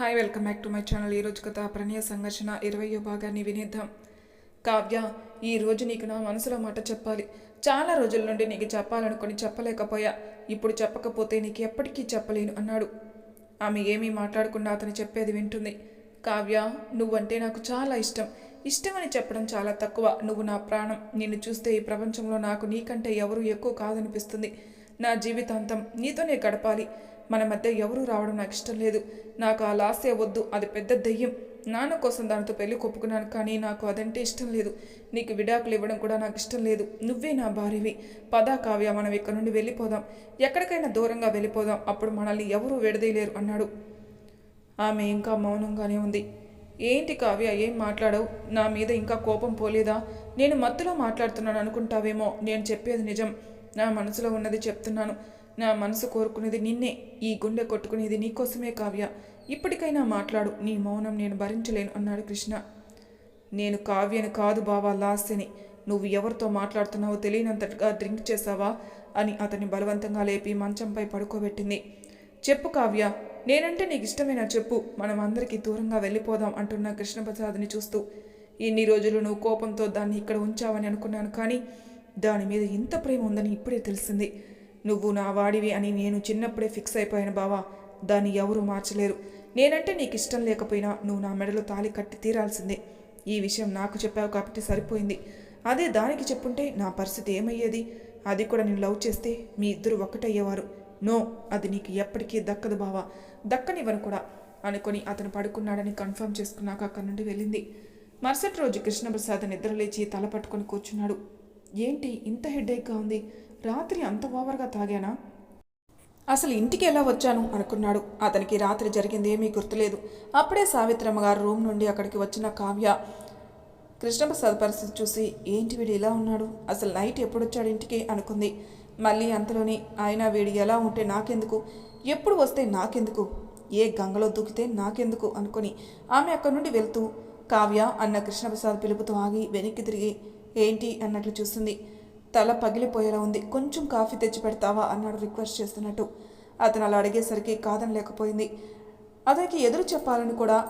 Hi welcome back to my channel. ఈరోజు కథ ప్రణయ సంఘర్షణ. ఇరవయో భాగాన్ని వినేద్దాం. కావ్య ఈరోజు నీకు నా మనసులో మాట చెప్పాలి. చాలా రోజుల నుండి నీకు చెప్పాలనుకుని చెప్పలేకపోయా. ఇప్పుడు చెప్పకపోతే నీకు ఎప్పటికీ చెప్పలేను అన్నాడు. ఆమె ఏమీ మాట్లాడకుండా అతను చెప్పేది వింటుంది. కావ్య నువ్వంటే నాకు చాలా ఇష్టం. ఇష్టమని చెప్పడం చాలా తక్కువ. నువ్వు నా ప్రాణం. నిన్ను చూస్తే ఈ ప్రపంచంలో నాకు నీకంటే ఎవరు ఎక్కువ కాదనిపిస్తుంది. నా జీవితాంతం నీతోనే గడపాలి. మన మధ్య ఎవరూ రావడం నాకు ఇష్టం లేదు. నాకు ఆ లాసే వద్దు. అది పెద్ద దెయ్యం. నాన్న కోసం దానితో పెళ్ళి కొప్పుకున్నాను కానీ నాకు అదంటే ఇష్టం లేదు. నీకు విడాకులు ఇవ్వడం కూడా నాకు ఇష్టం లేదు. నువ్వే నా భార్యవి. పదా కావ్య మనం ఇక్కడ నుండి వెళ్ళిపోదాం. ఎక్కడికైనా దూరంగా వెళ్ళిపోదాం. అప్పుడు మనల్ని ఎవరూ విడదీయలేరు అన్నాడు. ఆమె ఇంకా మౌనంగానే ఉంది. ఏంటి కావ్య ఏం మాట్లాడవు? నా మీద ఇంకా కోపం పోలేదా? నేను మత్తులో మాట్లాడుతున్నాను అనుకుంటావేమో. నేను చెప్పేది నిజం. నా మనసులో ఉన్నది చెప్తున్నాను. నా మనసు కోరుకునేది నిన్నే ఈ గుండె కొట్టుకునేది నీకోసమే కావ్య. ఇప్పటికైనా మాట్లాడు నీ మౌనం నేను భరించలేను అన్నాడు కృష్ణ. నేను కావ్యని కాదు బావా లాస్యని. నువ్వు ఎవరితో మాట్లాడుతున్నావో తెలియనంతగా డ్రింక్ చేశావా అని అతన్ని బలవంతంగా లేపి మంచంపై పడుకోబెట్టింది. చెప్పు కావ్య నేనంటే నీకు ఇష్టమైన చెప్పు. మనం అందరికీ దూరంగా వెళ్ళిపోదాం అంటున్న కృష్ణప్రసాద్ని చూస్తూ. ఇన్ని రోజులు నువ్వు కోపంతో దాన్ని ఇక్కడ ఉంచావని అనుకున్నాను కానీ దాని మీద ఇంత ప్రేమ ఉందని ఇప్పుడే తెలిసింది. నువ్వు నా వాడివి అని నేను చిన్నప్పుడే ఫిక్స్ అయిపోయాను బావా. దాన్ని ఎవరూ మార్చలేరు. నేనంటే నీకు ఇష్టం లేకపోయినా నువ్వు నా మెడలో తాళి కట్టి తీరాల్సిందే. ఈ విషయం నాకు చెప్పావు కాబట్టి సరిపోయింది. అదే దానికి చెప్పుంటే నా పరిస్థితి ఏమయ్యేది? అది కూడా నేను లవ్ చేస్తే మీ ఇద్దరు ఒక్కటయ్యేవారు. నో అది నీకు ఎప్పటికీ దక్కదు బావా. దక్కనివ్వను కూడా. అనుకొని అతను పడుకున్నాడని కన్ఫర్మ్ చేసుకున్నాక అక్కడి నుండి వెళ్ళింది. మరుసటి రోజు కృష్ణప్రసాద్ నిద్రలేచి తల పట్టుకొని కూర్చున్నాడు. ఏంటి ఇంత హెడ్ఏక్గా ఉంది? రాత్రి అంత ఓవర్గా తాగానా? అసలు ఇంటికి ఎలా వచ్చాను? అనుకున్నాడు. అతనికి రాత్రి జరిగింది ఏమీ గుర్తులేదు. అప్పుడే సావిత్రమ్మ గారు రూమ్ నుండి అక్కడికి వచ్చిన కావ్య కృష్ణప్రసాద్ పరిస్థితి చూసి ఏంటి వీడు ఇలా ఉన్నాడు? అసలు నైట్ ఎప్పుడు వచ్చాడు ఇంటికి? అనుకుంది. మళ్ళీ అంతలోనే ఆయన వీడు ఎలా ఉంటే నాకెందుకు? ఎప్పుడు వస్తే నాకెందుకు? ఏ గంగలో దూకితే నాకెందుకు? అనుకుని ఆమె అక్కడి నుండి వెళ్తూ కావ్య అన్న కృష్ణప్రసాద్ పిలుపుతో ఆగి వెనక్కి తిరిగి ఏంటి? అన్నట్లు చూస్తుంది. తల పగిలిపోయేలా ఉంది. కొంచెం కాఫీ తెచ్చి పెడతావా? అన్నాడు రిక్వెస్ట్ చేస్తున్నట్టు. అతను అలా అడిగేసరికి కాదనలేకపోయింది. అతనికి ఎదురు చెప్పాలని కూడా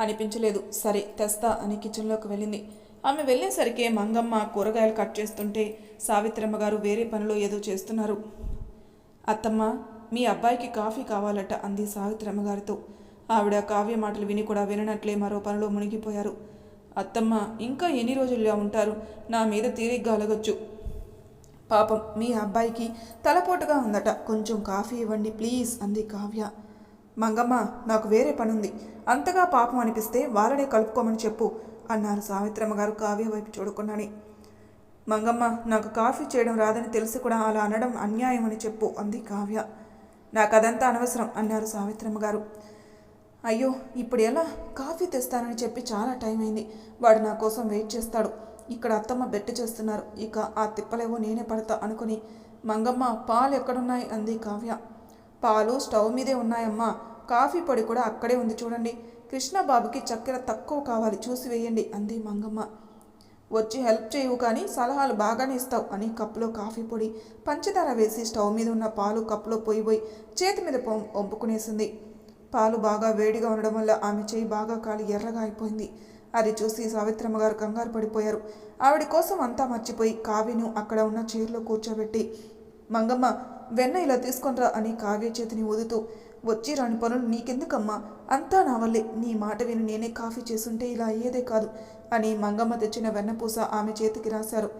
అనిపించలేదు. సరే తెస్తా అని కిచెన్లోకి వెళ్ళింది. ఆమె వెళ్ళేసరికి మంగమ్మ కూరగాయలు కట్ చేస్తుంటే సావిత్రమ్మ గారు వేరే పనిలో ఏదో చేస్తున్నారు. అత్తమ్మ మీ అబ్బాయికి కాఫీ కావాలట అంది సావిత్రమ్మ గారితో. ఆవిడ కావ్య మాటలు విని కూడా విననట్లే మరో పనిలో మునిగిపోయారు. అత్తమ్మ ఇంకా ఎన్ని రోజుల్లో ఉంటారు? నా మీద తీరిగ్గా అలగొచ్చు. పాపం మీ అబ్బాయికి తలపోటుగా ఉందట. కొంచెం కాఫీ ఇవ్వండి ప్లీజ్ అంది కావ్య. మంగమ్మ నాకు వేరే పనుంది. అంతగా పాపం అనిపిస్తే వాళ్ళనే కలుపుకోమని చెప్పు అన్నారు సావిత్రమ్మ గారు కావ్య వైపు చూడకుండానే. మంగమ్మ నాకు కాఫీ చేయడం రాదని తెలిసి కూడా అలా అనడం అన్యాయం అని చెప్పు అంది కావ్య. నాకు అదంతా అనవసరం అన్నారు సావిత్రమ్మ గారు. అయ్యో ఇప్పుడు ఎలా? కాఫీ తెస్తానని చెప్పి చాలా టైం అయింది. వాడు నా కోసం వెయిట్ చేస్తాడు. ఇక్కడ అత్తమ్మ బెట్టు చేస్తున్నారు. ఇక ఆ తిప్పలేవో నేనే పడతా అనుకుని మంగమ్మ పాలు ఎక్కడున్నాయి? అంది కావ్య. పాలు స్టవ్ మీదే ఉన్నాయమ్మా. కాఫీ పొడి కూడా అక్కడే ఉంది చూడండి. కృష్ణబాబుకి చక్కెర తక్కువ కావాలి చూసి వేయండి అంది మంగమ్మ. వచ్చి హెల్ప్ చేయవు కానీ సలహాలు బాగానే ఇస్తావు అని కప్పులో కాఫీ పొడి పంచదార వేసి స్టవ్ మీద ఉన్న పాలు కప్పులో పోయిపోయి చేతి మీద పొం వంపుకునేసింది పాలు బాగా వేడిగా ఉండడం వల్ల ఆమె చేయి బాగా కాలి ఎర్రగా అయిపోయింది. అది చూసి సావిత్రమ్మ గారు కంగారు పడిపోయారు. ఆవిడ కోసం అంతా మర్చిపోయి కావ్యను అక్కడ ఉన్న చైర్లో కూర్చోబెట్టి మంగమ్మ వెన్న ఇలా తీసుకొనిరా అని కావ్య చేతిని ఊదుతూ వచ్చి రాని పనులు నీకెందుకమ్మా? అంతా నా వల్లే. నీ మాట విని నేనే కాఫీ చేసుంటే ఇలా అయ్యేదే కాదు అని మంగమ్మ తెచ్చిన వెన్నపూస ఆమె చేతికి రాశారు.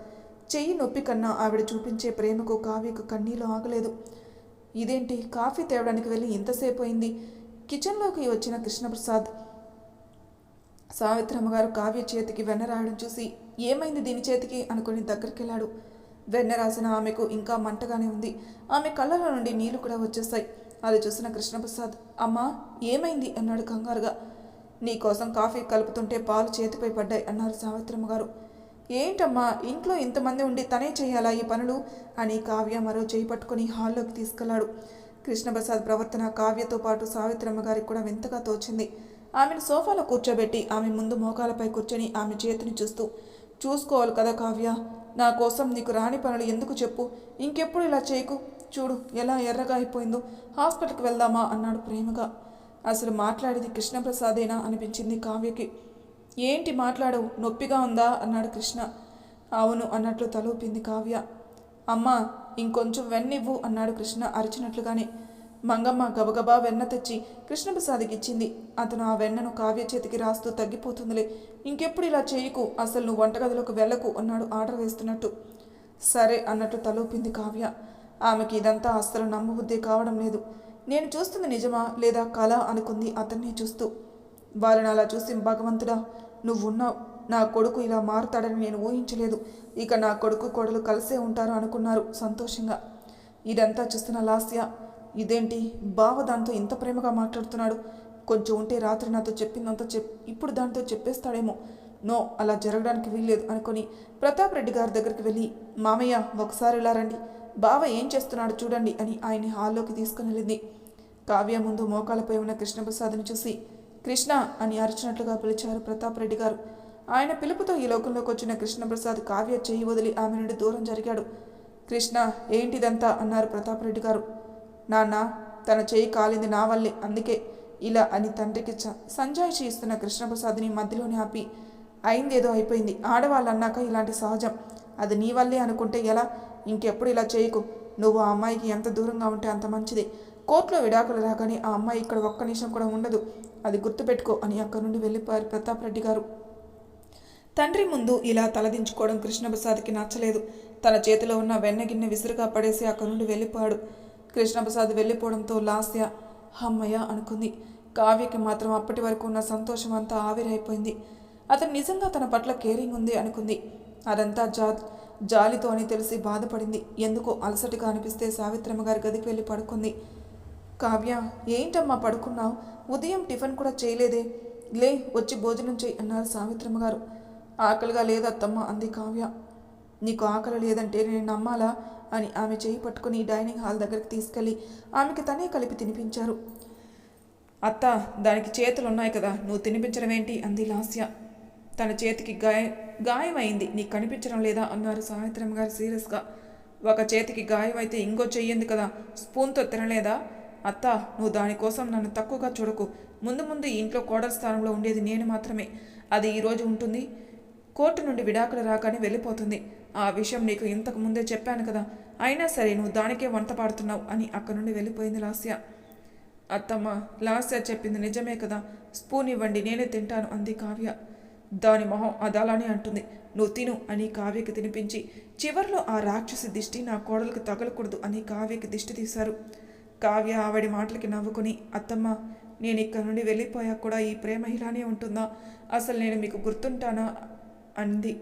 చెయ్యి నొప్పి కన్నా ఆవిడ చూపించే ప్రేమకు కావ్యకు కన్నీళ్ళు ఆగలేదు. ఇదేంటి? కాఫీ తేవడానికి వెళ్ళి ఎంతసేపు అయింది. కిచెన్లోకి వచ్చిన కృష్ణప్రసాద్ సావిత్రమ్మ గారు కావ్య చేతికి వెన్న రాయడం చూసి ఏమైంది దీని చేతికి అనుకుని దగ్గరికి వెళ్ళాడు వెన్న రాసిన ఆమెకు ఇంకా మంటగానే ఉంది. ఆమె కళ్ళలో నుండి నీళ్ళు కూడా వచ్చేస్తాయి అది చూసిన కృష్ణప్రసాద్ అమ్మా ఏమైంది? అన్నాడు కంగారుగా. నీకోసం కాఫీ కలుపుతుంటే పాలు చేతిపై పడ్డాయి అన్నారు సావిత్రమ్మ గారు ఏంటమ్మా ఇంట్లో ఇంతమంది ఉండి తనే చేయాలా ఈ పనులు? అని కావ్య మరో చేయి పట్టుకుని హాల్లోకి తీసుకెళ్ళాడు. కృష్ణప్రసాద్ ప్రవర్తన కావ్యతో పాటు సావిత్రమ్మ గారికి కూడా వింతగా తోచింది. ఆమెను సోఫాలో కూర్చోబెట్టి ఆమె ముందు మోకాలపై కూర్చొని ఆమె చేతిని చూస్తూ చూసుకోవాలి కదా కావ్య నా కోసం నీకు రాని పనులు ఎందుకు చెప్పు? ఇంకెప్పుడు ఇలా చేయకు? చూడు ఎలా ఎర్రగా అయిపోయిందో. హాస్పిటల్కి వెళ్దామా? అన్నాడు ప్రేమగా. అసలు మాట్లాడేది కృష్ణప్రసాదేనా? అనిపించింది కావ్యకి. ఏంటి మాట్లాడవు? నొప్పిగా ఉందా? అన్నాడు కృష్ణ. అవును అన్నట్లు తలూపింది కావ్య. అమ్మా ఇంకొంచెం వెన్నివ్వు అన్నాడు కృష్ణ అరిచినట్లుగానే. మంగమ్మ గబగబా వెన్న తెచ్చి కృష్ణప్రసాద్కి ఇచ్చింది. అతను ఆ వెన్నను కావ్య చేతికి రాస్తూ తగ్గిపోతుందిలే. ఇంకెప్పుడు ఇలా చేయకు? అసలు నువ్వు వంటగదిలోకి వెళ్ళకు అన్నాడు ఆర్డర్ వేస్తున్నట్టు. సరే అన్నట్టు తలూపింది కావ్య. ఆమెకి ఇదంతా అస్సలు నమ్మబుద్ధి కావడం లేదు. నేను చూస్తుంది నిజమా లేదా కళ అనుకుంది అతన్ని చూస్తూ. వాళ్ళని అలా చూసి భగవంతుడా నువ్వున్నావు. నా కొడుకు ఇలా మారుతాడని నేను ఊహించలేదు. ఇక నా కొడుకు కొడలు కలిసే ఉంటారు అనుకున్నారు సంతోషంగా. ఇదంతా చూస్తున్న లాస్య. ఇదేంటి? బావ దాంతో ఇంత ప్రేమగా మాట్లాడుతున్నాడు. కొంచెం ఉంటే రాత్రి నాతో చెప్పిందంతా చెప్ ఇప్పుడు దాంతో చెప్పేస్తాడేమో. నో అలా జరగడానికి వీల్లేదు అనుకొని ప్రతాప్ రెడ్డి గారి దగ్గరికి వెళ్ళి మామయ్య ఒకసారి ఇలా రండి. బావ ఏం చేస్తున్నాడు చూడండి అని ఆయన్ని హాల్లోకి తీసుకుని వెళ్ళింది. కావ్య ముందు మోకాలపై ఉన్న కృష్ణప్రసాద్ని చూసి కృష్ణ అని అరిచినట్లుగా పిలిచారు ప్రతాప్ రెడ్డి గారు. ఆయన పిలుపుతో ఈ లోకంలోకి వచ్చిన కృష్ణప్రసాద్ కావ్య చేయి వదిలి ఆమె నుండి దూరం జరిగాడు. కృష్ణ ఏంటిదంతా? అన్నారు ప్రతాప్ రెడ్డి గారు. నాన్న తన చేయి కాలింది నా వల్లే అందుకే ఇలా అని తండ్రికి చ- సంజాయిషి కృష్ణప్రసాద్ని మధ్యలోనే ఆపి అయిందేదో అయిపోయింది ఆడవాళ్ళు అన్నాక ఇలాంటి సహజం. అది నీ వల్లే అనుకుంటే ఎలా? ఇంకెప్పుడు ఇలా చేయకు. నువ్వు ఆ అమ్మాయికి ఎంత దూరంగా ఉంటే అంత మంచిది. కోర్టులో విడాకులు రాగానే ఆ అమ్మాయి ఇక్కడ ఒక్క నిమిషం కూడా ఉండదు. అది గుర్తుపెట్టుకో అని అక్కడి నుండి వెళ్ళిపోయారు ప్రతాప్ రెడ్డి గారు. తండ్రి ముందు ఇలా తలదించుకోవడం కృష్ణప్రసాద్కి నచ్చలేదు. తన చేతిలో ఉన్న వెన్నగిన్నె విసురుగా పడేసి అక్కడి నుండి వెళ్ళిపోయాడు. కృష్ణప్రసాద్ వెళ్ళిపోవడంతో లాస్య హమ్మయ్య అనుకుంది. కావ్యకి మాత్రం అప్పటి వరకు ఉన్న సంతోషం అంతా ఆవిరైపోయింది. అతను నిజంగా తన పట్ల కేరింగ్ ఉంది అనుకుంది. అదంతా జా జాలితో అని తెలిసి బాధపడింది. ఎందుకో అలసటగా అనిపిస్తే సావిత్రమ్మ గారి గదికి వెళ్ళి పడుకుంది. కావ్య ఏంటమ్మా పడుకున్నావు? ఉదయం టిఫిన్ కూడా చేయలేదే. లే వచ్చి భోజనం చేయి అన్నారు సావిత్రమ్మ గారు. ఆకలిగా లేదత్తమ్మ అంది కావ్య. నీకు ఆకలి లేదంటే నేను నమ్మాలా? అని ఆమె చేయి పట్టుకుని డైనింగ్ హాల్ దగ్గరికి తీసుకెళ్ళి ఆమెకి తనే కలిపి తినిపించారు. అత్త దానికి చేతులు ఉన్నాయి కదా నువ్వు తినిపించడం ఏంటి? అంది లాస్య. తన చేతికి గాయ గాయమైంది. నీకు కనిపించడం లేదా? అన్నారు సావిత్రమ్మ గారు సీరియస్గా. ఒక చేతికి గాయం అయితే ఇంకో చెయ్యింది కదా? స్పూన్తో తినలేదా? అత్త నువ్వు దానికోసం నన్ను తక్కువగా చూడకు. ముందు ముందు ఇంట్లో కోడల స్థానంలో ఉండేది నేను మాత్రమే. అది ఈరోజు ఉంటుంది? కోర్టు నుండి విడాకుల రాగానే వెళ్ళిపోతుంది. ఆ విషయం నీకు ఇంతకు ముందే చెప్పాను కదా. అయినా సరే నువ్వు దానికే వంట పాడుతున్నావు అని అక్కడి నుండి వెళ్ళిపోయింది లాస్య. అత్తమ్మ లాస్య చెప్పింది నిజమే కదా. స్పూన్ ఇవ్వండి నేనే తింటాను అంది కావ్య. దాని మొహం అది అంటుంది. నువ్వు తిను అని కావ్యకి తినిపించి చివర్లో ఆ రాక్షసి దిష్టి నా కోడలకు తగలకూడదు అని కావ్యకి దిష్టి తీశారు. కావ్య ఆవిడి మాటలకి నవ్వుకుని అత్తమ్మ నేను ఇక్కడ నుండి వెళ్ళిపోయాక కూడా ఈ ప్రేమ ఇలానే ఉంటుందా? అసలు నేను మీకు గుర్తుంటానా? అంది.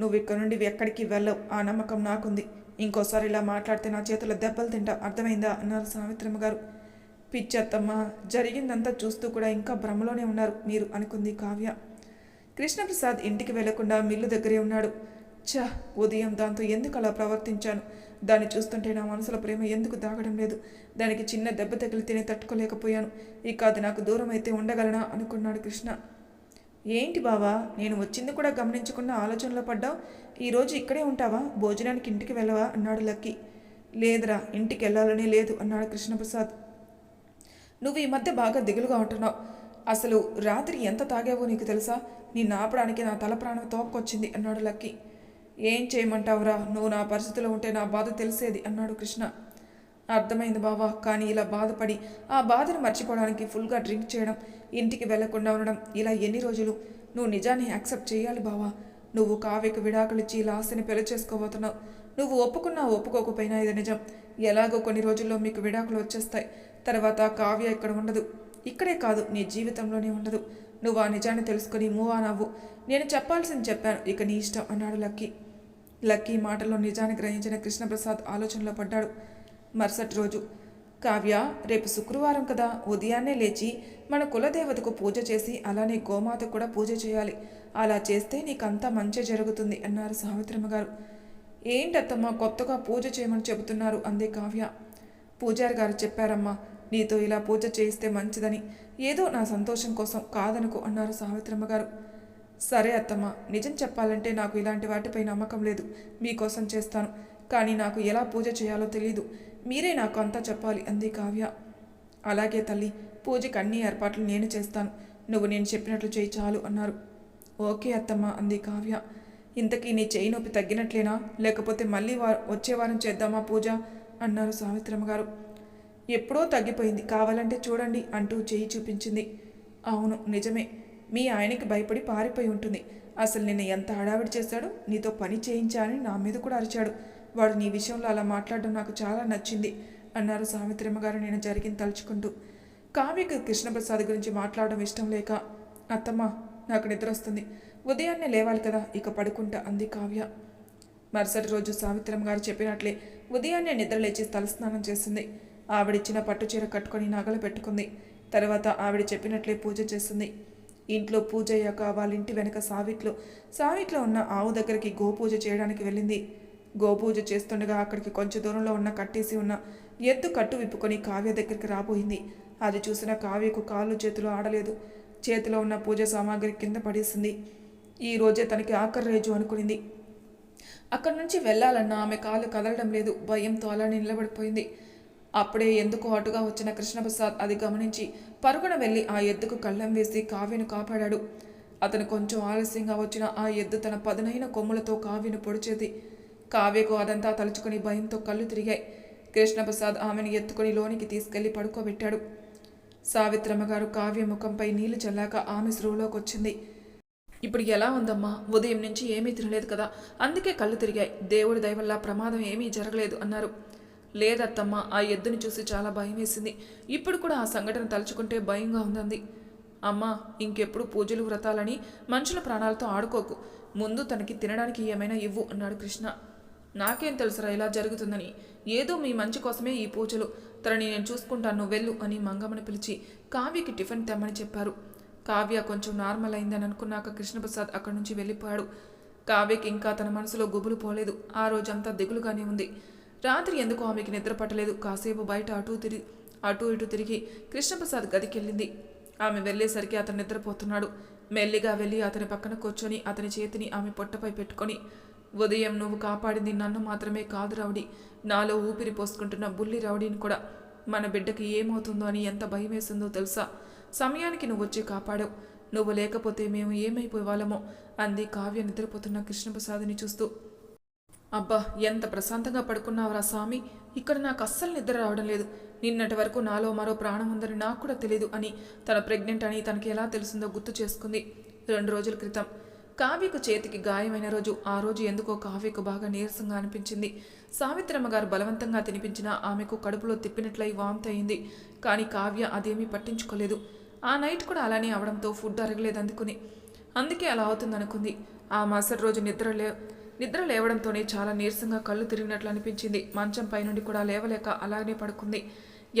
నువ్వు ఇక్కడ నుండి ఎక్కడికి వెళ్ళవు. ఆ నమ్మకం నాకుంది. ఇంకోసారి ఇలా మాట్లాడితే నా చేతుల దెబ్బలు తింటా. అర్థమైందా? అన్నారు సావిత్రమ్మ గారు. పిచ్చత్తమ్మ జరిగిందంతా చూస్తూ కూడా ఇంకా భ్రమలోనే ఉన్నారు మీరు అనుకుంది కావ్య. కృష్ణప్రసాద్ ఇంటికి వెళ్ళకుండా మిల్లు దగ్గరే ఉన్నాడు. ఛ ఉదయం దాంతో ఎందుకు అలా ప్రవర్తించాను? దాన్ని చూస్తుంటే నా మనసులో ప్రేమ ఎందుకు దాగడం లేదు? దానికి చిన్న దెబ్బ తగిలితేనే తట్టుకోలేకపోయాను. ఇక అది నాకు దూరం అయితే ఉండగలనా? అనుకున్నాడు కృష్ణ. ఏంటి బావా? నేను వచ్చింది కూడా గమనించకుండా ఆలోచనలో పడ్డావు. ఈరోజు ఇక్కడే ఉంటావా? భోజనానికి ఇంటికి వెళ్ళవా? అన్నాడు లక్కీ. లేదురా ఇంటికి వెళ్ళాలనే లేదు అన్నాడు కృష్ణప్రసాద్. నువ్వు ఈ మధ్య బాగా దిగులుగా ఉంటున్నావు. అసలు రాత్రి ఎంత తాగావో నీకు తెలుసా? నిన్ను ఆపడానికి నా తల ప్రాణం తోక్కొచ్చింది అన్నాడు లక్కీ. ఏం చేయమంటావురా? నువ్వు నా పరిస్థితిలో ఉంటే నా బాధ తెలిసేది అన్నాడు కృష్ణ. అర్థమైంది బావా కానీ ఇలా బాధపడి ఆ బాధను మర్చిపోవడానికి ఫుల్గా డ్రింక్ చేయడం ఇంటికి వెళ్ళకుండా ఉండడం ఇలా ఎన్ని రోజులు? నువ్వు నిజాన్ని యాక్సెప్ట్ చేయాలి బావా. నువ్వు కావ్యకు విడాకులు ఇచ్చి లాస్తిని పెళ్ళి చేసుకోబోతున్నావు. నువ్వు ఒప్పుకున్నా ఒప్పుకోకపోయినా ఇది నిజం. ఎలాగో కొన్ని రోజుల్లో మీకు విడాకులు వచ్చేస్తాయి. తర్వాత కావ్య ఇక్కడ ఉండదు. ఇక్కడే కాదు నీ జీవితంలోనే ఉండదు. నువ్వు ఆ నిజాన్ని తెలుసుకొని మూవ్ ఆన్ అవ్వు. నేను చెప్పాల్సింది చెప్పాను ఇక నీ ఇష్టం అన్నాడు లక్కీ. లక్కీ మాటలో నిజాన్ని గ్రహించిన కృష్ణప్రసాద్ ఆలోచనలో పడ్డాడు. మరుసటి రోజు. కావ్య రేపు శుక్రవారం కదా ఉదయాన్నే లేచి మన కులదేవతకు పూజ చేసి అలానే గోమాత కూడా పూజ చేయాలి. అలా చేస్తే నీకంతా మంచి జరుగుతుంది అన్నారు సావిత్రమ్మ గారు ఏంటత్తమ్మ కొత్తగా పూజ చేయమని చెబుతున్నారు అందే కావ్య. పూజారి గారు చెప్పారమ్మా నీతో ఇలా పూజ చేయిస్తే మంచిదని. ఏదో నా సంతోషం కోసం కాదనుకో అన్నారు సావిత్రమ్మ గారు సరే అత్తమ్మ నిజం చెప్పాలంటే నాకు ఇలాంటి వాటిపై నమ్మకం లేదు. మీకోసం చేస్తాను. కానీ నాకు ఎలా పూజ చేయాలో తెలీదు. మీరే నాకు అంతా చెప్పాలి అంది కావ్య. అలాగే తల్లి పూజకి అన్ని ఏర్పాట్లు నేను చేస్తాను. నువ్వు నేను చెప్పినట్లు చేయి చాలు అన్నారు. ఓకే అత్తమ్మ అంది కావ్య. ఇంతకీ నీ చేయి నొప్పి తగ్గినట్లేనా? లేకపోతే మళ్ళీ వారు వచ్చే వారం చేద్దామా పూజ? అన్నారు సావిత్రమ్మ గారు. ఎప్పుడో తగ్గిపోయింది. కావాలంటే చూడండి అంటూ చేయి చూపించింది. అవును నిజమే. మీ ఆయనకి భయపడి పారిపోయి ఉంటుంది. అసలు నిన్న ఎంత హడావిడి చేశాడు నీతో పని చేయించానని నా మీద కూడా అరిచాడు. వాడు నీ విషయంలో అలా మాట్లాడడం నాకు చాలా నచ్చింది అన్నారు సావిత్రమ్మ గారు నేను జరిగింది తలుచుకుంటూ. కావ్యకి కృష్ణప్రసాద్ గురించి మాట్లాడడం ఇష్టం లేక అత్తమ్మ నాకు నిద్ర వస్తుంది. ఉదయాన్నే లేవాలి కదా ఇక పడుకుంటా అంది కావ్య. మరుసటి రోజు సావిత్రమ్మ గారు చెప్పినట్లే ఉదయాన్నే నిద్ర లేచి తలస్నానం చేసింది. ఆవిడిచ్చిన పట్టుచీర కట్టుకొని నగలు పెట్టుకుంది. తర్వాత ఆవిడ చెప్పినట్లే పూజ చేసింది. ఇంట్లో పూజ అయ్యాక వాళ్ళ ఇంటి వెనక సావిట్లో సావిట్లో ఉన్న ఆవు దగ్గరికి గోపూజ చేయడానికి వెళ్ళింది. గోపూజ చేస్తుండగా అక్కడికి కొంచెం దూరంలో ఉన్న కట్టేసి ఉన్న ఎత్తు కట్టు విప్పుకొని కావ్య దగ్గరికి రాబోయింది. అది చూసిన కావ్యకు కాళ్ళు చేతులు ఆడలేదు. చేతిలో ఉన్న పూజ సామాగ్రి కింద పడేసింది. ఈ రోజే తనకి ఆఖరి రేజు అనుకునింది. అక్కడి నుంచి వెళ్ళాలన్నా ఆమె కాళ్ళు కదలడం లేదు. భయంతో అలానే నిలబడిపోయింది. అప్పుడే ఎందుకు అటుగా వచ్చిన కృష్ణప్రసాద్ అది గమనించి పరుగున వెళ్ళి ఆ ఎద్దుకు కళ్ళం వేసి కావ్యను కాపాడాడు. అతను కొంచెం ఆలస్యంగా వచ్చిన ఆ ఎద్దు తన పదునైన కొమ్ములతో కావ్యను పొడిచేది. కావ్యకు అదంతా తలుచుకుని భయంతో కళ్ళు తిరిగాయి. కృష్ణప్రసాద్ ఆమెను ఎత్తుకొని లోనికి తీసుకెళ్ళి పడుకోబెట్టాడు. సావిత్రమ్మ గారు కావ్య ముఖంపై నీళ్ళు చల్లాక ఆమె స్రూలోకి వచ్చింది ఇప్పుడు ఎలా ఉందమ్మా? ఉదయం నుంచి ఏమీ తినలేదు కదా? అందుకే కళ్ళు తిరిగాయి. దేవుడి దయవల్ల ప్రమాదం ఏమీ జరగలేదు అన్నారు. లేదత్తమ్మ ఆ ఎద్దుని చూసి చాలా భయం వేసింది ఇప్పుడు కూడా ఆ సంఘటన తలుచుకుంటే భయంగా ఉందంది. అమ్మా ఇంకెప్పుడు పూజలు వ్రతాలని మనుషుల ప్రాణాలతో ఆడుకోకు. ముందు తనకి తినడానికి ఏమైనా ఇవ్వు అన్నాడు కృష్ణ. నాకేం తెలుసురా ఇలా జరుగుతుందని. ఏదో మీ మంచి కోసమే ఈ పూజలు. తనని నేను చూసుకుంటాను నువ్వు వెళ్ళు అని మంగమ్మని పిలిచి కావ్యకి టిఫిన్ తెమ్మని చెప్పారు. కావ్య కొంచెం నార్మల్ అయిందని అనుకున్నాక కృష్ణప్రసాద్ అక్కడి నుంచి వెళ్ళిపోయాడు. కావ్యకి ఇంకా తన మనసులో గుబులు పోలేదు. ఆ రోజంతా దిగులుగానే ఉంది. రాత్రి ఎందుకు ఆమెకి నిద్ర పట్టలేదు? కాసేపు బయట అటు తిరిగి అటు ఇటు తిరిగి కృష్ణప్రసాద్ గదికెళ్ళింది. ఆమె వెళ్ళేసరికి అతను నిద్రపోతున్నాడు. మెల్లిగా వెళ్ళి అతని పక్కన కూర్చొని అతని చేతిని ఆమె పొట్టపై పెట్టుకొని ఉదయం నువ్వు కాపాడింది నన్ను మాత్రమే కాదు రౌడీ. నాలో ఊపిరి పోసుకుంటున్న బుల్లి రౌడీని కూడా మన బిడ్డకి ఏమవుతుందో అని ఎంత భయం వేసిందో తెలుసా? సమయానికి నువ్వు వచ్చి కాపాడావు. నువ్వు లేకపోతే మేము ఏమైపోయేవాళ్ళమో అంది కావ్య నిద్రపోతున్న కృష్ణప్రసాద్ని చూస్తూ. అబ్బా ఎంత ప్రశాంతంగా పడుకున్నావురా స్వామి ఇక్కడ నాకు అస్సలు నిద్ర రావడం లేదు. నిన్నటి వరకు నాలో మరో ప్రాణం ఉందని నాకు కూడా తెలియదు అని తన ప్రెగ్నెంట్ అని తనకి ఎలా తెలిసిందో గుర్తు చేసుకుంది. రెండు రోజుల క్రితం కావ్యకు చేతికి గాయమైన రోజు ఆ రోజు ఎందుకో కావ్యకు బాగా నీరసంగా అనిపించింది. సావిత్రమ్మ గారు బలవంతంగా తినిపించినా ఆమెకు కడుపులో తిప్పినట్లయి వాంతి అయింది. కానీ కావ్య అదేమీ పట్టించుకోలేదు. ఆ నైట్ కూడా అలానే అవడంతో ఫుడ్ అరగలేదు అందుకుని. అందుకే అలా అవుతుందనుకుంది. ఆ మరుసటి రోజు నిద్ర లే నిద్ర లేవడంతోనే చాలా నీరసంగా కళ్ళు తిరిగినట్లు అనిపించింది. మంచం పైనుండి కూడా లేవలేక అలానే పడుకుంది.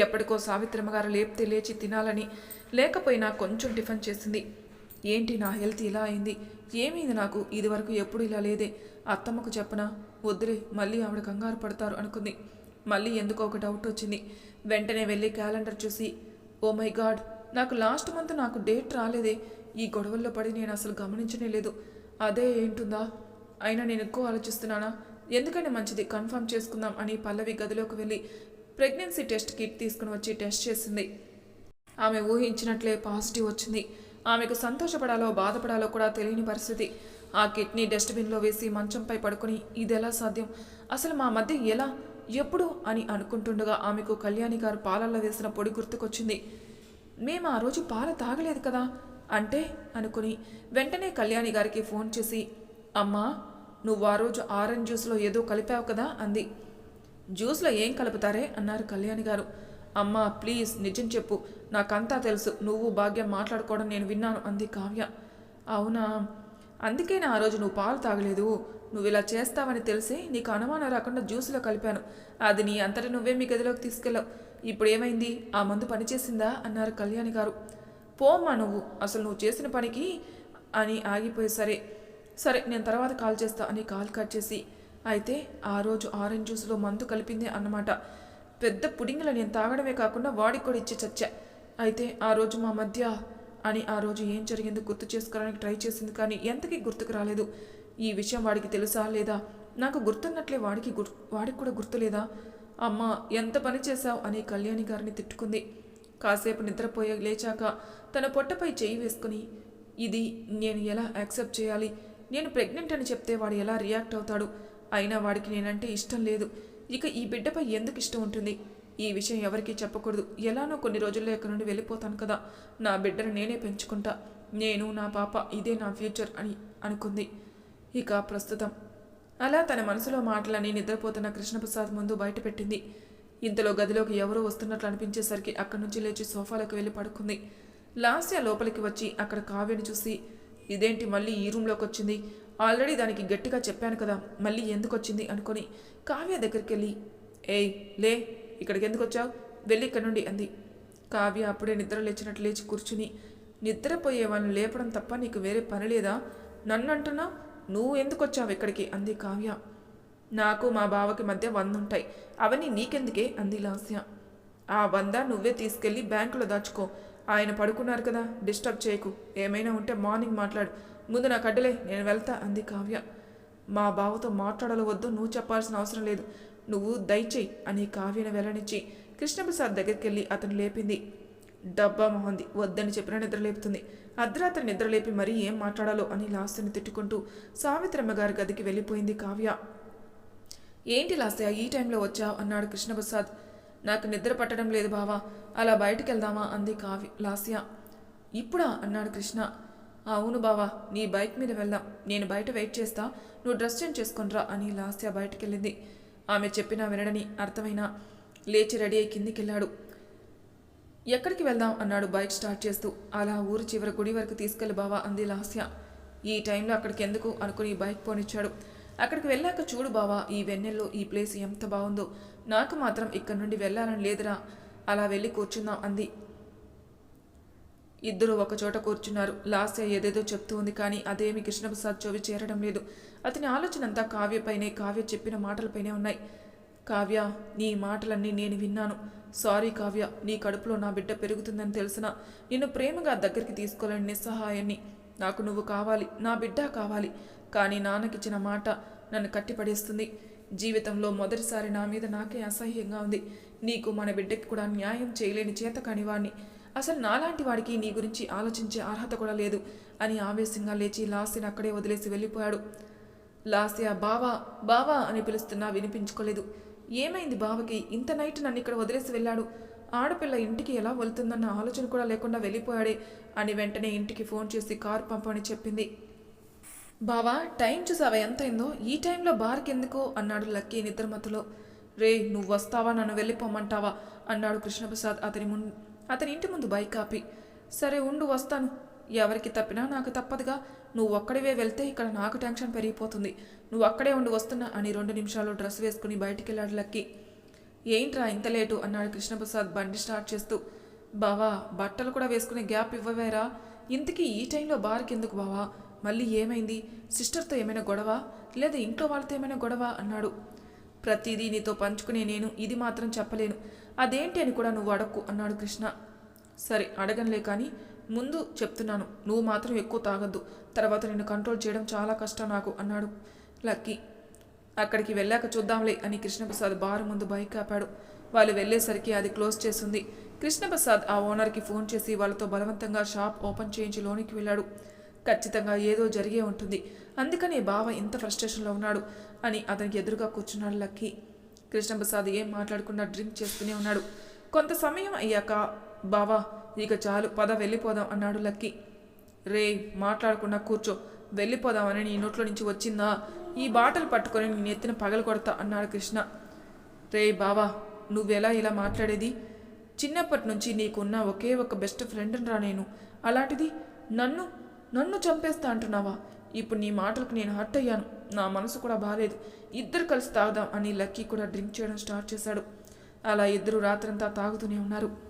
ఎప్పటికో సావిత్రమ్మ గారు లేపితే లేచి తినాలని లేకపోయినా కొంచెం టిఫిన్ చేసింది. ఏంటి నా హెల్త్ ఇలా అయింది? ఏమైంది నాకు? ఇదివరకు ఎప్పుడు ఇలా లేదే. అత్తమ్మకు చెప్పనా? వద్దులే మళ్ళీ ఆవిడ కంగారు పడతారు అనుకుంది. మళ్ళీ ఎందుకో ఒక డౌట్ వచ్చింది. వెంటనే వెళ్ళి క్యాలెండర్ చూసి ఓ మై గాడ్ నాకు లాస్ట్ మంత్ నాకు డేట్ రాలేదే. ఈ గొడవల్లో పడి నేను అసలు గమనించనే లేదు. అదే ఏంటుందా? అయినా నేను ఎక్కువ ఆలోచిస్తున్నానా? ఎందుకంటే మంచిది కన్ఫర్మ్ చేసుకుందాం అని పల్లవి గదిలోకి వెళ్ళి ప్రెగ్నెన్సీ టెస్ట్ కిట్ తీసుకుని వచ్చి టెస్ట్ చేసింది. ఆమె ఊహించినట్లే పాజిటివ్ వచ్చింది. ఆమెకు సంతోషపడాలో బాధపడాలో కూడా తెలియని పరిస్థితి. ఆ కిడ్నీ డస్ట్బిన్లో వేసి మంచంపై పడుకొని ఇదెలా సాధ్యం? అసలు మా మధ్య ఎలా? ఎప్పుడు? అని అనుకుంటుండగా ఆమెకు కళ్యాణి గారు పాలల్లో వేసిన పొడి గుర్తుకొచ్చింది. మేము ఆ రోజు పాలు తాగలేదు కదా? అంటే? అనుకుని వెంటనే కళ్యాణి గారికి ఫోన్ చేసి అమ్మా నువ్వు ఆ రోజు ఆరెంజ్ జ్యూస్లో ఏదో కలిపావు కదా? అంది. జ్యూస్లో ఏం కలుపుతారే? అన్నారు కళ్యాణి గారు. అమ్మా ప్లీజ్ నిజం చెప్పు. నాకంతా తెలుసు. నువ్వు భాగ్యం మాట్లాడుకోవడం నేను విన్నాను అంది కావ్య. అవునా? అందుకేనా ఆ రోజు నువ్వు పాలు తాగలేదు. నువ్వు ఇలా చేస్తావని తెలిసి నీకు అనుమానం రాకుండా జ్యూస్లో కలిపాను. అది నీ అంతటి నువ్వే మీ గదిలోకి తీసుకెళ్ళావు. ఇప్పుడు ఏమైంది? ఆ మందు పనిచేసిందా? అన్నారు కళ్యాణి గారు. పోమ్మా నువ్వు. అసలు నువ్వు చేసిన పనికి అని ఆగిపోయి సరే సరే నేను తర్వాత కాల్ చేస్తా అని కాల్ కట్ చేసి అయితే ఆ రోజు ఆరెంజ్ జ్యూస్లో మందు కలిపిందే అన్నమాట. పెద్ద పుడింగిల నేను తాగడమే కాకుండా వాడికి కూడా ఇచ్చి చచ్చా. అయితే ఆ రోజు మా మధ్య అని ఆ రోజు ఏం జరిగిందో గుర్తు చేసుకోవడానికి ట్రై చేసింది కానీ ఎంతకీ గుర్తుకు రాలేదు. ఈ విషయం వాడికి తెలుసా లేదా? నాకు గుర్తున్నట్లే వాడికి గుర్ వాడికి కూడా గుర్తులేదా? అమ్మ ఎంత పని చేశావు అని కళ్యాణి గారిని తిట్టుకుంది. కాసేపు నిద్రపోయే లేచాక తన పొట్టపై చేయి వేసుకుని ఇది నేను ఎలా యాక్సెప్ట్ చేయాలి? నేను ప్రెగ్నెంట్ అని చెప్తే వాడు ఎలా రియాక్ట్ అవుతాడు? అయినా వాడికి నేనంటే ఇష్టం లేదు. ఇక ఈ బిడ్డపై ఎందుకు ఇష్టం ఉంటుంది? ఈ విషయం ఎవరికీ చెప్పకూడదు. ఎలానో కొన్ని రోజుల్లో ఇక్కడ నుండి వెళ్ళిపోతాను కదా. నా బిడ్డను నేనే పెంచుకుంటా. నేను నా పాప ఇదే నా ఫ్యూచర్ అని అనుకుంది. ఇక ప్రస్తుతం. అలా తన మనసులో మాటలని నిద్రపోతున్న కృష్ణప్రసాద్ ముందు బయటపెట్టింది. ఇంతలో గదిలోకి ఎవరో వస్తున్నట్లు అనిపించేసరికి అక్కడి నుంచి లేచి సోఫాలోకి వెళ్ళి పడుకుంది. లాస్య లోపలికి వచ్చి అక్కడ కావ్యని చూసి ఇదేంటి మళ్ళీ ఈ రూమ్లోకి వచ్చింది ఆల్రెడీ దానికి గట్టిగా చెప్పాను కదా మళ్ళీ ఎందుకు వచ్చింది అనుకొని కావ్య దగ్గరికి వెళ్ళి ఏయ్ లే ఇక్కడికి ఎందుకు వచ్చావు వెళ్ళి ఇక్కడ నుండి అంది. కావ్య అప్పుడే నిద్ర లేచినట్లు లేచి కూర్చుని నిద్రపోయే వాళ్ళని లేపడం తప్ప నీకు వేరే పని లేదా? నన్ను అంటున్నా నువ్వు ఎందుకు వచ్చావు ఇక్కడికి? అంది కావ్య. నాకు మా బావకి మధ్య వంద ఉంటాయి అవన్నీ నీకెందుకే? అంది లాస్య. ఆ వంద నువ్వే తీసుకెళ్ళి బ్యాంకులో దాచుకో ఆయన పడుకున్నారు కదా డిస్టర్బ్ చేయకు. ఏమైనా ఉంటే మార్నింగ్ మాట్లాడు. ముందు నాకు కడ్డలే నేను వెళ్తా అంది కావ్య. మా బావతో మాట్లాడాలో వద్దు నువ్వు చెప్పాల్సిన అవసరం లేదు. నువ్వు దయచేయి అని కావ్యను వెల్లనిచ్చి కృష్ణప్రసాద్ దగ్గరికి వెళ్ళి అతను లేపింది. డబ్బా మొహంది వద్దని చెప్పిన నిద్ర లేపుతుంది అర్ధరాత్రి నిద్ర లేపి మరీ ఏం మాట్లాడాలో అని లాస్తని తిట్టుకుంటూ సావిత్రమ్మ గారి గదికి వెళ్ళిపోయింది కావ్య. ఏంటి లాస్య ఈ టైంలో వచ్చావు? అన్నాడు కృష్ణప్రసాద్. నాకు నిద్ర పట్టడం లేదు బావా అలా బయటికి వెళ్దామా అంది కావి లాస్య. ఇప్పుడా? అన్నాడు కృష్ణ. అవును బావా నీ బైక్ మీద వెళ్దాం. నేను బయట వెయిట్ చేస్తా. నువ్వు డ్రెస్ చేంజ్ చేసుకునిరా అని లాస్య బయటికెళ్ళింది. ఆమె చెప్పినా వినడని అర్థమైనా లేచి రెడీ అయి కిందికెళ్ళాడు. ఎక్కడికి వెళ్దాం? అన్నాడు బైక్ స్టార్ట్ చేస్తూ. అలా ఊరు చివరి గుడి వరకు తీసుకెళ్ళి బావా అంది లాస్య. ఈ టైంలో అక్కడికి ఎందుకు అనుకుని బైక్ పోనిచ్చాడు. అక్కడికి వెళ్ళాక చూడు బావా ఈ వెన్నెల్లో ఈ ప్లేస్ ఎంత బాగుందో. నాకు మాత్రం ఇక్కడి నుండి వెళ్ళాలని లేదురా. అలా వెళ్ళి కూర్చుందాం అంది. ఇద్దరు ఒకచోట కూర్చున్నారు. లాస్య ఏదేదో చెప్తూ ఉంది కానీ అదేమి కృష్ణప్రసాద్ చెవి చేరడం లేదు. అతని ఆలోచన అంతా కావ్యపైనే కావ్య చెప్పిన మాటలపైనే ఉన్నాయి. కావ్య నీ మాటలన్నీ నేను విన్నాను. సారీ కావ్య నీ కడుపులో నా బిడ్డ పెరుగుతుందని తెలిసిన నిన్ను ప్రేమగా దగ్గరికి తీసుకోవాలని నిస్సహాయాన్ని. నాకు నువ్వు కావాలి నా బిడ్డ కావాలి. కానీ నాన్నకిచ్చిన మాట నన్ను కట్టిపడేస్తుంది. జీవితంలో మొదటిసారి నా మీద నాకే అసహ్యంగా ఉంది. నీకు మన బిడ్డకి కూడా న్యాయం చేయలేని చేత కానివాణ్ణి అసలు నాలాంటి వాడికి నీ గురించి ఆలోచించే అర్హత కూడా లేదు అని ఆవేశంగా లేచి లాస్యని అక్కడే వదిలేసి వెళ్ళిపోయాడు. లాస్య బావా బావా అని పిలుస్తున్నా వినిపించుకోలేదు. ఏమైంది బావకి? ఇంత నైట్ నన్ను ఇక్కడ వదిలేసి వెళ్ళాడు. ఆడపిల్ల ఇంటికి ఎలా వెళ్తుందన్న ఆలోచన కూడా లేకుండా వెళ్ళిపోయాడే. అని వెంటనే ఇంటికి ఫోన్ చేసి కారు పంపని చెప్పింది. బావా టైం చూసావా ఎంత ఈ టైంలో బార్కి ఎందుకు? అన్నాడు లక్కీ నిద్రమతులో రే నువ్వు వస్తావా? నన్ను వెళ్ళిపోమంటావా? అన్నాడు కృష్ణప్రసాద్ అతని ముందు అతని ఇంటి ముందు బైక్ ఆపి. సరే ఉండు వస్తాను. ఎవరికి తప్పినా నాకు తప్పదుగా. నువ్వు ఒక్కడివే వెళ్తే ఇక్కడ నాకు టెన్షన్ పెరిగిపోతుంది. నువ్వు అక్కడే ఉండి వస్తున్నా అని రెండు నిమిషాలు డ్రెస్ వేసుకుని బయటికి వెళ్ళాడు లక్కీ. ఏంట్రా ఇంత లేటు? అన్నాడు కృష్ణప్రసాద్ బండి స్టార్ట్ చేస్తూ. బావా బట్టలు కూడా వేసుకునే గ్యాప్ ఇవ్వవేరా? ఇంతకీ ఈ టైంలో బార్కి ఎందుకు బావా? మళ్ళీ ఏమైంది? సిస్టర్తో ఏమైనా గొడవ? లేదా ఇంట్లో వాళ్ళతో ఏమైనా గొడవ? అన్నాడు. ప్రతిదీ నీతో పంచుకునే నేను ఇది మాత్రం చెప్పలేను. అదేంటి అని కూడా నువ్వు అడక్కు అన్నాడు కృష్ణ. సరే అడగనులే కానీ ముందు చెప్తున్నాను. నువ్వు మాత్రం ఎక్కువ తాగద్దు. తర్వాత నిన్ను కంట్రోల్ చేయడం చాలా కష్టం నాకు అన్నాడు లక్కీ. అక్కడికి వెళ్ళాక చూద్దాంలే అని కృష్ణప్రసాద్ బారు ముందు బైక్ ఆపాడు. వాళ్ళు వెళ్ళేసరికి అది క్లోజ్ చేసింది. కృష్ణప్రసాద్ ఆ ఓనర్కి ఫోన్ చేసి వాళ్ళతో బలవంతంగా షాప్ ఓపెన్ చేయించి లోనికి వెళ్ళాడు. ఖచ్చితంగా ఏదో జరిగే ఉంటుంది. అందుకని బావ ఇంత ఫ్రస్ట్రేషన్లో ఉన్నాడు అని అతనికి ఎదురుగా కూర్చున్నాడు లక్కీ. కృష్ణప్రసాద్ ఏం మాట్లాడకుండా డ్రింక్ చేస్తూనే ఉన్నాడు. కొంత సమయం అయ్యాక బావా ఇక చాలు పద వెళ్ళిపోదాం అన్నాడు లక్కీ. రే మాట్లాడకుండా కూర్చో. వెళ్ళిపోదామని నీ నోట్లో నుంచి వచ్చిందా? ఈ బాటలు పట్టుకొని నీ నెత్తిన పగలు కొడతా అన్నాడు కృష్ణ. రే బావా నువ్వెలా ఇలా మాట్లాడేది? చిన్నప్పటి నుంచి నీకున్న ఒకే ఒక బెస్ట్ ఫ్రెండ్ రా నేను. అలాంటిది నన్ను నన్ను చంపేస్తా అంటున్నావా? ఇప్పుడు నీ మాటలకు నేను హర్ట్ అయ్యాను. నా మనసు కూడా బాలేదు. ఇద్దరు కలిసి తాగుదాం అని లక్కీ కూడా డ్రింక్ చేయడం స్టార్ట్ చేశాడు. అలా ఇద్దరు రాత్రంతా తాగుతూనే ఉన్నారు.